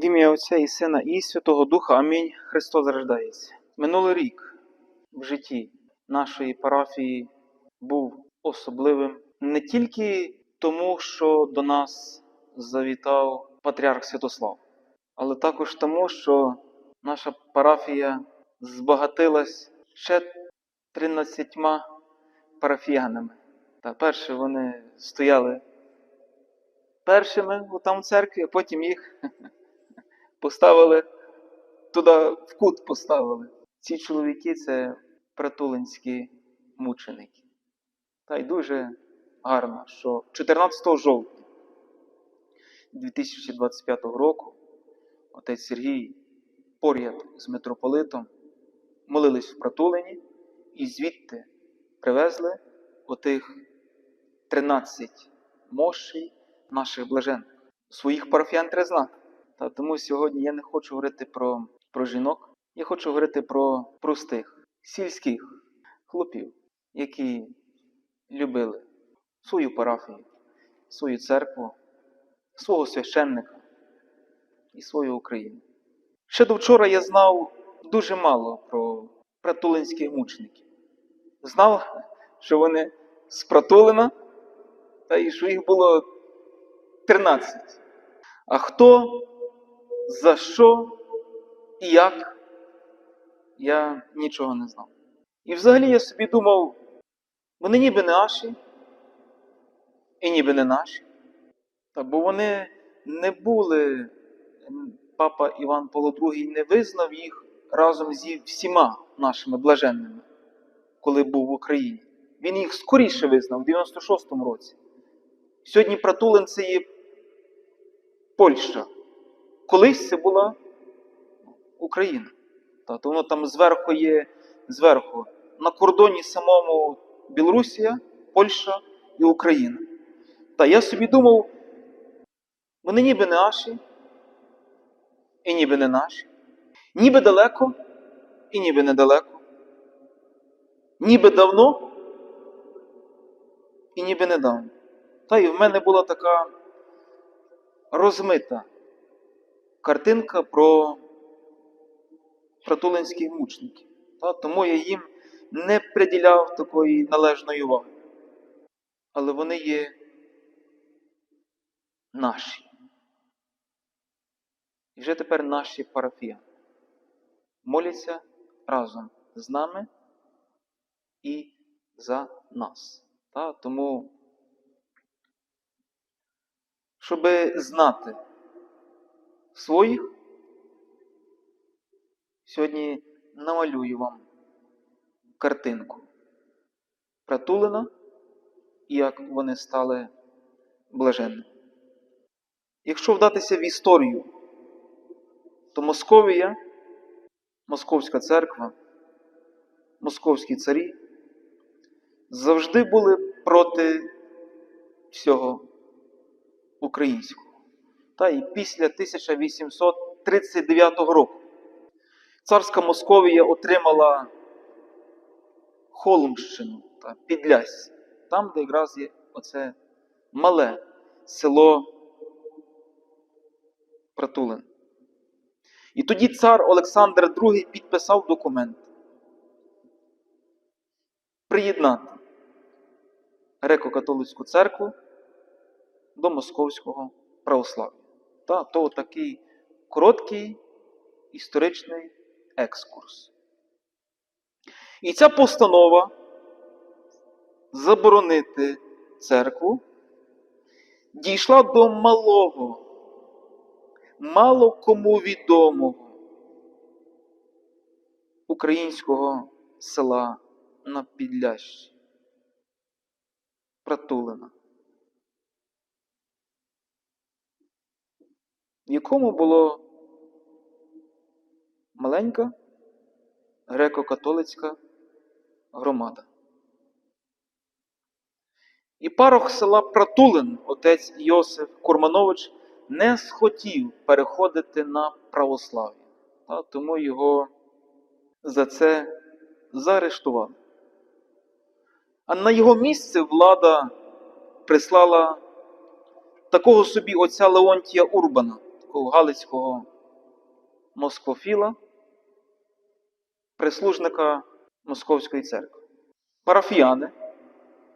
В ім'я Отця і Сина і Святого Духа. Амінь. Христос рождається. Минулий рік в житті нашої парафії був особливим не тільки тому, що до нас завітав патріарх Святослав, але також тому, що наша парафія збагатилась ще 13 парафіянами. Та перше вони стояли першими у там в церкві, а потім їх поставили туди, в кут поставили. Ці чоловіки це притулинські мученики. Та й дуже гарно, що 14 жовтня 2025 року отець Сергій поряд з митрополитом молились в Притулині і звідти привезли отих 13 мощей наших блаженних. Своїх парафіян треба знати. Та тому сьогодні я не хочу говорити про, про жінок, я хочу говорити про простих, сільських хлопів, які любили свою парафію, свою церкву, свого священника і свою Україну. Ще до вчора я знав дуже мало про притулинських мучеників. Знав, що вони з Пратулина, та і що їх було 13. А хто, за що і як, я нічого не знав. І взагалі я собі думав, вони ніби не наші, і ніби не наші. Та бо вони не були, папа Іван Павло II не визнав їх разом зі всіма нашими блаженними, коли був в Україні. Він їх скоріше визнав в 96-му році. Сьогодні Пратулин це є Польща. Колись це була Україна. Та, то воно там зверху є зверху. На кордоні самому Білорусія, Польща і Україна. Та я собі думав, вони ніби не наші, і ніби не наші. Ніби далеко, і ніби недалеко. Ніби давно, і ніби недавно. Та і в мене була така розмита картинка про притулинських мучників. Тому я їм не приділяв такої належної уваги. Але вони є наші. І вже тепер наші парафіяни моляться разом з нами і за нас. Тому, щоб знати своїх, сьогодні намалюю вам картинку Притулина як вони стали блаженними. Якщо вдатися в історію, то Московія, Московська церква, московські царі завжди були проти всього українського. Та і після 1839 року царська Московія отримала Холмщину та Підлясь, там, де якраз є оце мале село Пратулин. І тоді цар Олександр II підписав документ приєднати греко-католицьку церкву до Московського православ'я. Та, то такий короткий історичний екскурс. І ця постанова заборонити церкву дійшла до малого, мало кому відомого українського села на Підлящі Пратулина, в якому було маленька греко-католицька громада. І парох села Пратулин, отець Йосиф Курманович, не схотів переходити на православ'я, тому його за це заарештували. А на його місце влада прислала такого собі отця Леонтія Урбана, галицького москофіла, прислужника Московської церкви. Парафіяни,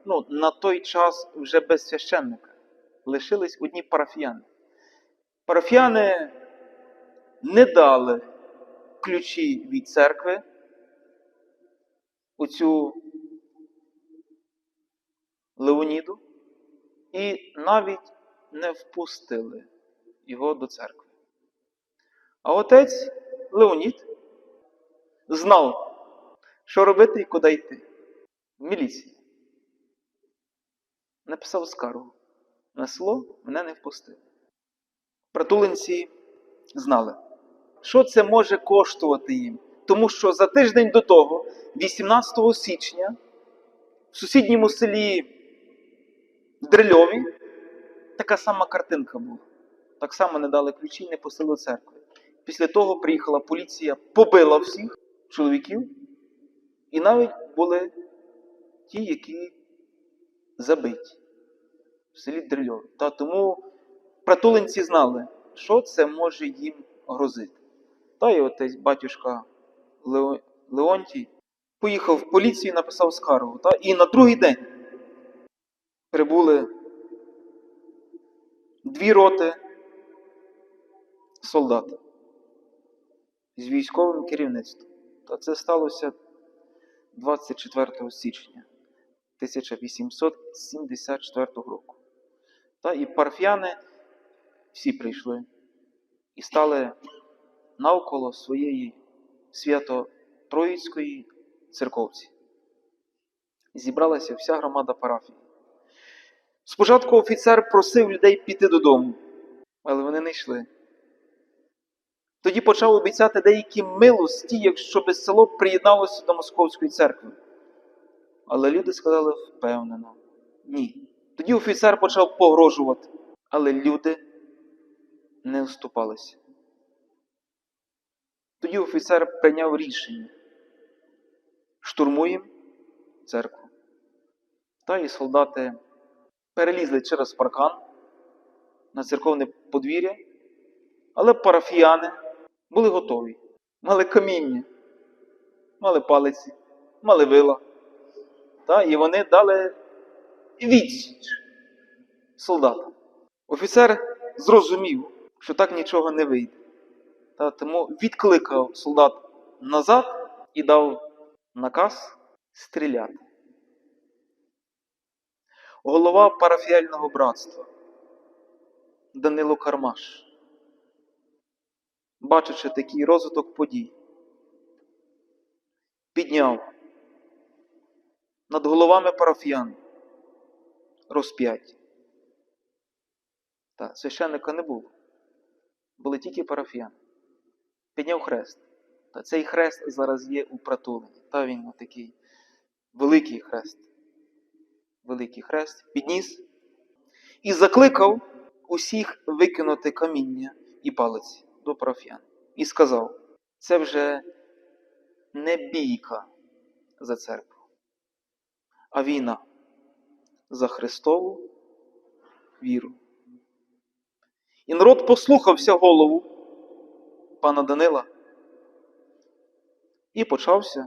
ну, на той час вже без священника, лишились одні парафіяни. Парафіяни не дали ключі від церкви оцю Леоніду і навіть не впустили його до церкви. А отець Леонід знав, що робити і куди йти. В міліції. Написав скаргу. На село мене не впустили. Притулинці знали, що це може коштувати їм. Тому що за тиждень до того, 18 січня, в сусідньому селі Дрильові, така сама картинка була. Так само не дали ключі, не пустили до церкви. Після того приїхала поліція, побила всіх чоловіків, і навіть були ті, які забиті в селі Дрильові. Та тому притулинці знали, що це може їм грозити. Та й отець батюшка Лео... Леонтій поїхав в поліцію і написав скаргу. Та? І на другий день прибули дві роти солдат з військовим керівництвом. Та це сталося 24 січня 1874 року. Та і парфяни всі прийшли і стали навколо своєї свято-троїцької церковці. Зібралася вся громада парафії. Спочатку офіцер просив людей піти додому, але вони не йшли. Тоді почав обіцяти деякі милості, якщо би село приєдналося до Московської церкви. Але люди сказали впевнено, ні. Тоді офіцер почав погрожувати, але люди не вступалися. Тоді офіцер прийняв рішення. Штурмуємо церкву. Та і солдати перелізли через паркан на церковне подвір'я, але парафіяни були готові. Мали каміння, мали палиці, мали вила. Та, і вони дали відсіч солдатам. Офіцер зрозумів, що так нічого не вийде. Та, тому відкликав солдат назад і дав наказ стріляти. Голова парафіального братства Данило Кармаш, бачачи такий розвиток подій, підняв над головами парафіян розп'ять. Та священника не було. Були тільки парафіяни. Підняв хрест. Та цей хрест зараз є у притуленні. Та він такий великий хрест. Великий хрест підніс і закликав усіх викинути каміння і палиці до парафіян. І сказав: це вже не бійка за церкву, а війна за Христову віру. І народ послухався голову пана Данила. І почався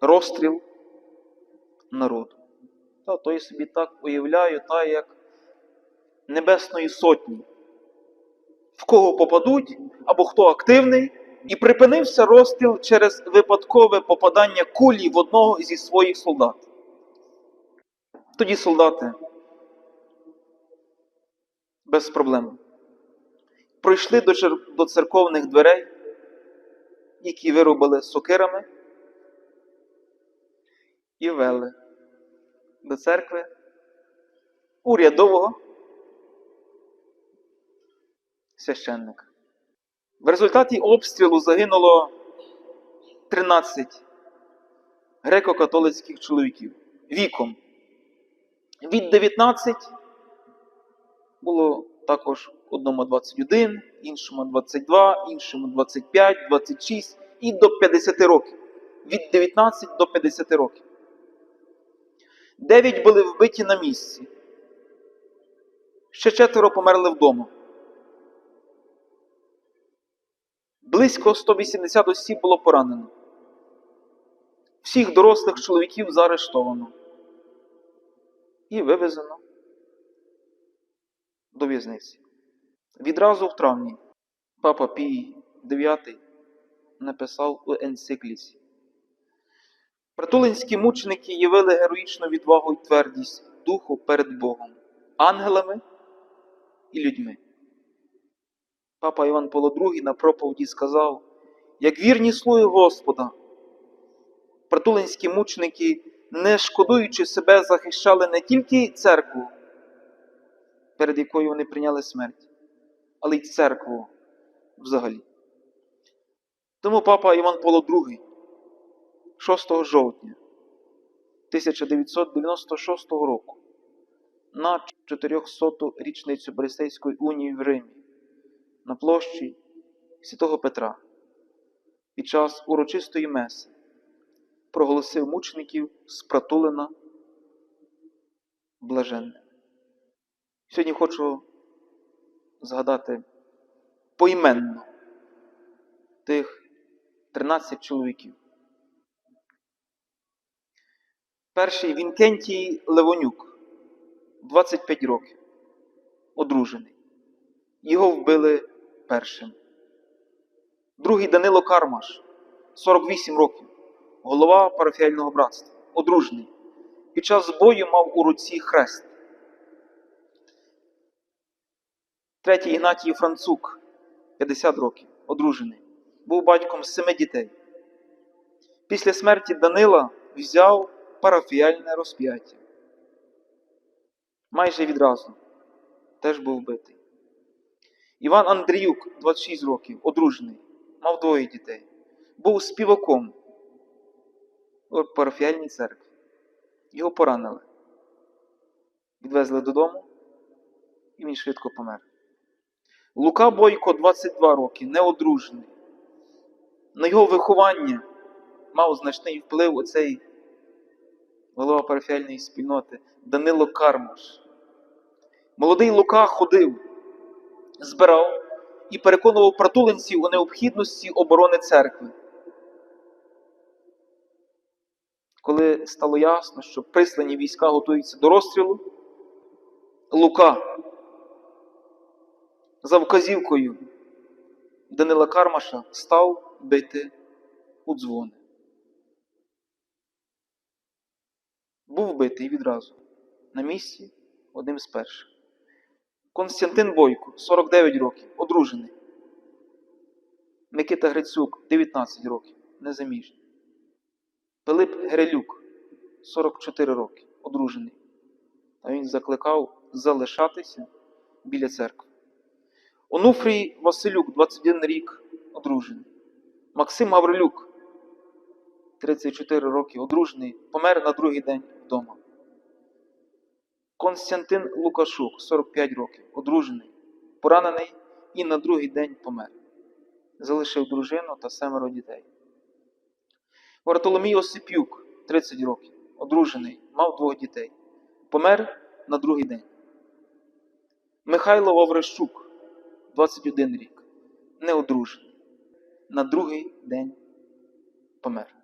розстріл народу. Та то я собі так уявляю, та як Небесної Сотні, в кого попадуть, або хто активний, і припинився розстріл через випадкове попадання кулі в одного зі своїх солдат. Тоді солдати без проблем пройшли до, чер... до церковних дверей, які виробили сокирами, і вели до церкви урядового священника. В результаті обстрілу загинуло 13 греко-католицьких чоловіків віком. Від 19 було також одному 21, іншому 22, іншому 25, 26 і до 50 років. Від 19 до 50 років. Дев'ять були вбиті на місці. Ще четверо померли вдома. Близько 180 осіб було поранено. Всіх дорослих чоловіків заарештовано і вивезено до в'язниці. Відразу в травні папа Пій IX написав у енцикліці. Притулинські мученики явили героїчну відвагу і твердість духу перед Богом, ангелами і людьми. Папа Іван Павло II на проповіді сказав, як вірні слуги Господа, притулинські мученики, не шкодуючи себе, захищали не тільки церкву, перед якою вони прийняли смерть, але й церкву взагалі. Тому папа Іван Павло II 6 жовтня 1996 року на 400-ту річницю Борисейської унії в Римі на площі Святого Петра під час урочистої меси проголосив мучеників з Пратулина блаженним. Сьогодні хочу згадати поіменно тих 13 чоловіків. Перший Вінкентій Левонюк, 25 років, одружений. Його вбили першим. Другий Данило Кармаш, 48 років, голова парафіального братства, одружений. Під час бою мав у руці хрест. Третій Ігнатій Францук, 50 років, одружений, був батьком семи дітей. Після смерті Данила взяв парафіальне розп'яття. Майже відразу теж був вбитий. Іван Андріюк, 26 років, одружений, мав двоє дітей, був співаком у парафіальній церкві. Його поранили. Відвезли додому, і він швидко помер. Лука Бойко, 22 роки, неодружений. На його виховання мав значний вплив оцей голова парафіальної спільноти Данило Кармаш. Молодий Лука ходив, збирав і переконував протулинців у необхідності оборони церкви. Коли стало ясно, що прислані війська готуються до розстрілу, Лука за вказівкою Данила Кармаша став бити у дзвони. Був вбитий відразу на місці одним з перших. Константин Бойко, 49 років, одружений. Микита Грицюк, 19 років, незаміжній. Пилип Герелюк, 44 роки, одружений. Та він закликав залишатися біля церкви. Онуфрій Василюк, 21 рік, одружений. Максим Гаврилюк, 34 роки, одружений, помер на другий день вдома. Константин Лукашук, 45 років, одружений, поранений і на другий день помер. Залишив дружину та семеро дітей. Вартоломій Осипюк, 30 років, одружений, мав двох дітей. Помер на другий день. Михайло Ваврищук, 21 рік, неодружений. На другий день помер.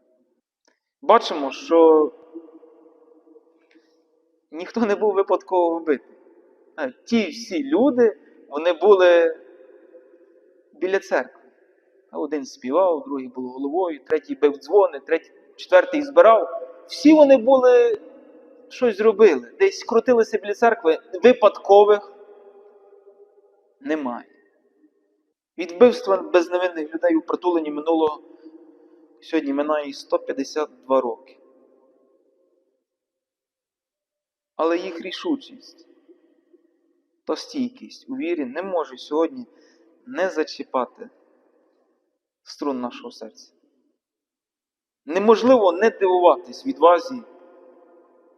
Бачимо, що ніхто не був випадково вбитий. Ті всі люди, вони були біля церкви. Один співав, другий був головою, третій бив дзвони, третій, четвертий збирав. Всі вони були щось зробили. Десь крутилися біля церкви. Випадкових немає. Від вбивства безневинних людей у притуленні минуло сьогодні минає 152 роки. Але їх рішучість та стійкість у вірі не може сьогодні не зачіпати струн нашого серця. Неможливо не дивуватись відвазі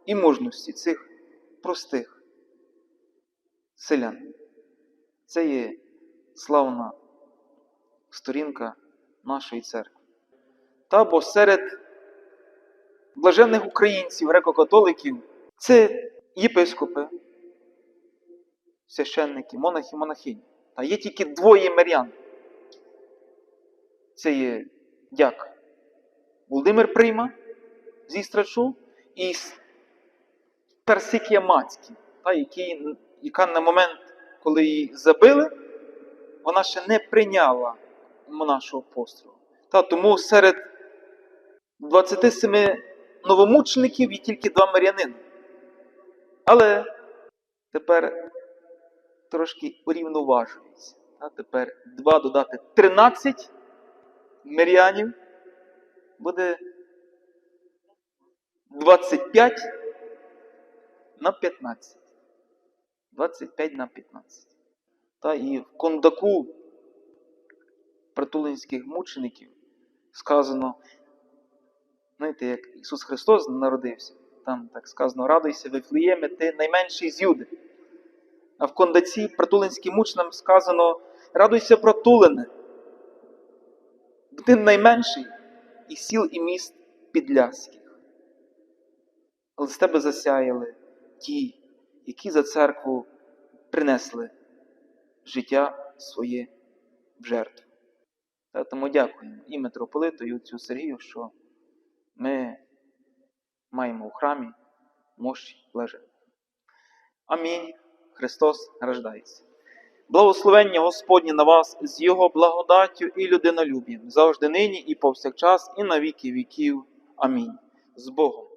і мужності цих простих селян. Це є славна сторінка нашої церкви. Та бо серед блаженних українців, греко-католиків, це єпископи, священники, монахи, монахині. Та є тільки двоє мирян. Це є як Володимир Прийма зі Страчу і Персикія Мацький, та, який, яка на момент, коли її забили, вона ще не прийняла монашого пострілу. Та, тому серед 27 новомучеників є тільки два мирянини. Але тепер трошки урівноважується. Та, тепер 2 додати 13 мирянів буде 25 на 15. 25 на 15. Та і в кондаку притулинських мучеників сказано, знаєте, як Ісус Христос народився, там так сказано, радуйся, Вифлеєме, ти найменший з Юди. А в кондаці притулинським мученим сказано, радуйся, протулине, бо ти найменший із сіл і міст підляських. Але з тебе засяяли ті, які за церкву принесли життя своє в жертву. Тому дякуємо і митрополиту, і отцю Сергію, що ми маємо у храмі мощі блаження. Амінь. Христос рождається. Благословення Господнє на вас з Його благодаттю і людинолюб'ям, завжди нині і повсякчас, і на віки віків. Амінь. З Богом.